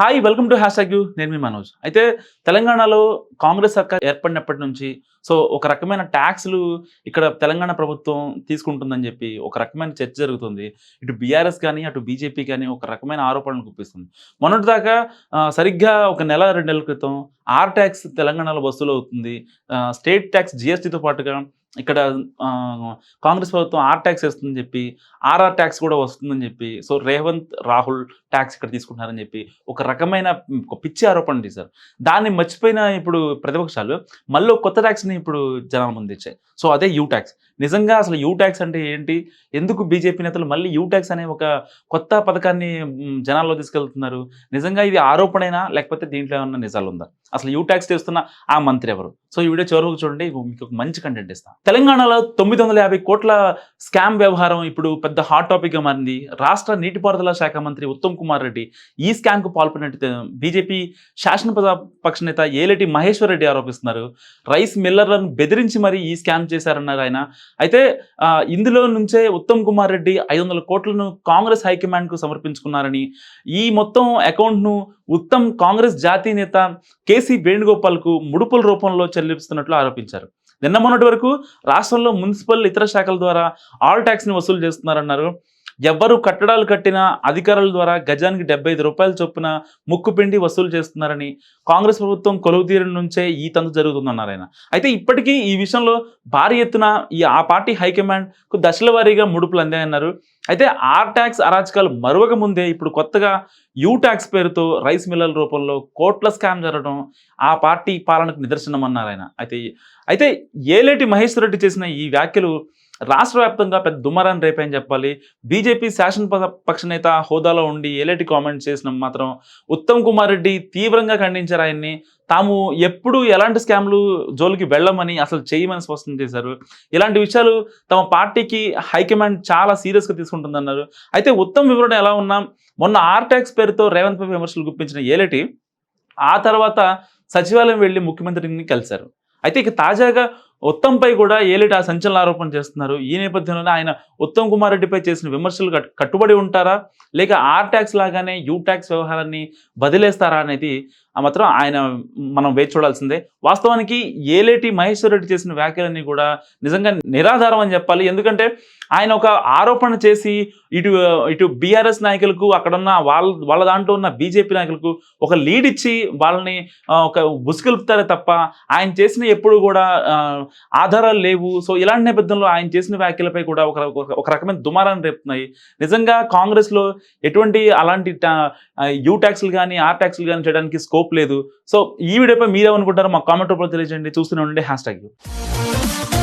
Hi welcome to hashtag U నేను మీ మనోజ్. అయితే తెలంగాణలో కాంగ్రెస్ సర్కార్ ఏర్పడినప్పటి నుంచి సో ఒక రకమైన ట్యాక్స్లు ఇక్కడ తెలంగాణ ప్రభుత్వం తీసుకుంటుందని చెప్పి ఒక రకమైన చర్చ జరుగుతుంది. ఇటు బీఆర్ఎస్ కానీ అటు బీజేపీ కానీ ఒక రకమైన ఆరోపణలు గుప్పిస్తుంది మొన్నటిదాకా దాకా సరిగ్గా ఒక నెల రెండు నెలల క్రితం ఆర్ ట్యాక్స్ తెలంగాణలో వసూలు అవుతుంది స్టేట్ ట్యాక్స్ జిఎస్టీతో పాటుగా ఇక్కడ కాంగ్రెస్ ప్రభుత్వం ఆర్ ట్యాక్స్ వేస్తుందని చెప్పి ఆర్ఆర్ ట్యాక్స్ కూడా వస్తుందని చెప్పి సో రేవంత్ రాహుల్ ట్యాక్స్ ఇక్కడ తీసుకుంటున్నారని చెప్పి ఒక రకమైన ఒక పిచ్చి ఆరోపణ చేశారు దాన్ని మర్చిపోయిన ఇప్పుడు ప్రతిపక్షాలు మళ్ళీ కొత్త ట్యాక్స్ని ఇప్పుడు జనాల ముందు ఇచ్చాయి సో అదే యూ ట్యాక్స్. నిజంగా అసలు యూ ట్యాక్స్ అంటే ఏంటి? ఎందుకు బీజేపీ నేతలు మళ్ళీ యూ ట్యాక్స్ అనే ఒక కొత్త పథకాన్ని జనాల్లో తీసుకెళ్తున్నారు? నిజంగా ఇది ఆరోపణైనా? లేకపోతే దీంట్లో ఏమన్నా నిజాలు ఉందా అసలు యూ ట్యాక్స్ చేస్తున్న ఆ మంత్రి ఎవరు? సో ఈ వీడియో చివరకు చూడండి. మీకు ఒక మంచి కంటెంట్ ఇస్తాను తెలంగాణలో తొమ్మిది వందల యాభై కోట్ల స్కామ్ వ్యవహారం ఇప్పుడు పెద్ద హాట్ టాపిక్గా మారింది. రాష్ట్ర నీటిపారుదల శాఖ మంత్రి ఉత్తమ్ కుమార్ రెడ్డి ఈ స్కామ్కు పాల్పడినట్టు బీజేపీ శాసన పక్ష నేత ఏలేటి మహేశ్వర్ రెడ్డి ఆరోపిస్తున్నారు. రైస్ మిల్లర్లను బెదిరించి మరి ఈ స్కామ్ చేశారన్నారు ఆయన. అయితే ఇందులో నుంచే ఉత్తమ్ కుమార్ రెడ్డి ఐదు వందల కోట్లను కాంగ్రెస్ హైకమాండ్కు సమర్పించుకున్నారని ఈ మొత్తం అకౌంట్ను ఉత్తమ్ కాంగ్రెస్ జాతీయ నేత కేసీ వేణుగోపాల్కు ముడుపుల రూపంలో చెల్లిస్తున్నట్లు ఆరోపించారు. నిన్న మొన్నటి వరకు రాష్ట్రంలో మున్సిపల్ ఇతర శాఖల ద్వారా ఆల్ ట్యాక్స్ని వసూలు చేస్తున్నారన్నారు. ఎవ్వరు కట్టడాలు కట్టిన అధికారుల ద్వారా గజానికి డెబ్బై ఐదు రూపాయల చొప్పున ముక్కుపిండి వసూలు చేస్తున్నారని కాంగ్రెస్ ప్రభుత్వం కొలువు తీరం నుంచే ఈ తంతు జరుగుతుందన్నారు ఆయన. అయితే ఇప్పటికీ ఈ విషయంలో భారీ ఎత్తున ఈ ఆ పార్టీ హైకమాండ్కు దశల వారీగా ముడుపులు అందాయన్నారు. అయితే ఆర్ ట్యాక్స్ అరాచకాలు మరువక ముందే ఇప్పుడు కొత్తగా యూ ట్యాక్స్ పేరుతో రైస్ మిల్లల రూపంలో కోట్ల స్కామ్ జరగడం ఆ పార్టీ పాలనకు నిదర్శనం అన్నారు ఆయన. అయితే అయితే ఏలేటి మహేశ్వర్ రెడ్డి చేసిన ఈ వ్యాఖ్యలు రాష్ట్ర వ్యాప్తంగా పెద్ద దుమారాన్ని రేపని చెప్పాలి. బీజేపీ శాసన ప- పక్ష నేత హోదాలో ఉండి ఏలేటి కామెంట్స్ చేసిన మాత్రం ఉత్తమ్ కుమార్ రెడ్డి తీవ్రంగా ఖండించారు ఆయన్ని. తాము ఎప్పుడు ఎలాంటి స్కామ్లు జోలికి వెళ్ళమని అసలు చేయమని స్పష్టం చేశారు. ఇలాంటి విషయాలు తమ పార్టీకి హైకమాండ్ చాలా సీరియస్గా తీసుకుంటుందన్నారు. అయితే ఉత్తమ్ వివరణ ఎలా ఉన్నా మొన్న ఆర్ ట్యాక్స్ పేరుతో రేవంత్ పై విమర్శలు గుప్పించిన ఏలేటి ఆ తర్వాత సచివాలయం వెళ్ళి ముఖ్యమంత్రిని కలిశారు. అయితే ఇక తాజాగా ఉత్తంపై కూడా ఏలిట సంచలన ఆరోపణ చేస్తున్నారు. ఈ నేపథ్యంలోనే ఆయన ఉత్తమ్ కుమార్ రెడ్డిపై చేసిన విమర్శలు కట్టుబడి ఉంటారా? లేక ఆర్ ట్యాక్స్ లాగానే యూ ట్యాక్స్ వ్యవహారాన్ని బదిలేస్తారా అనేది ఆ మాత్రం ఆయన మనం వేచి చూడాల్సిందే. వాస్తవానికి ఏలేటి మహేశ్వర్ రెడ్డి చేసిన వ్యాఖ్యలన్నీ కూడా నిజంగా నిరాధారం అని చెప్పాలి. ఎందుకంటే ఆయన ఒక ఆరోపణ చేసి ఇటు ఇటు బీఆర్ఎస్ నాయకులకు అక్కడున్న వాళ్ళ వాళ్ళ దాంట్లో ఉన్న బీజేపీ నాయకులకు ఒక లీడ్ ఇచ్చి వాళ్ళని ఒక బుసుకెలుపుతారే తప్ప ఆయన చేసిన ఎప్పుడు కూడా ఆధారాలు లేవు. సో ఇలాంటి నేపథ్యంలో ఆయన చేసిన వ్యాఖ్యలపై కూడా ఒక ఒక- రకమైన దుమారాన్ని రేపుతున్నాయి. నిజంగా కాంగ్రెస్లో ఎటువంటి అలాంటి యూ ట్యాక్స్లు కానీ ఆర్ ట్యాక్స్లు కానీ చేయడానికి స్కోప్ లేదు. సో ఈ వీడియోపై మీరేమనుకుంటారో మా కామెంట్ రూపంలో తెలియజేయండి. చూస్తూనే ఉండండి. Hash tag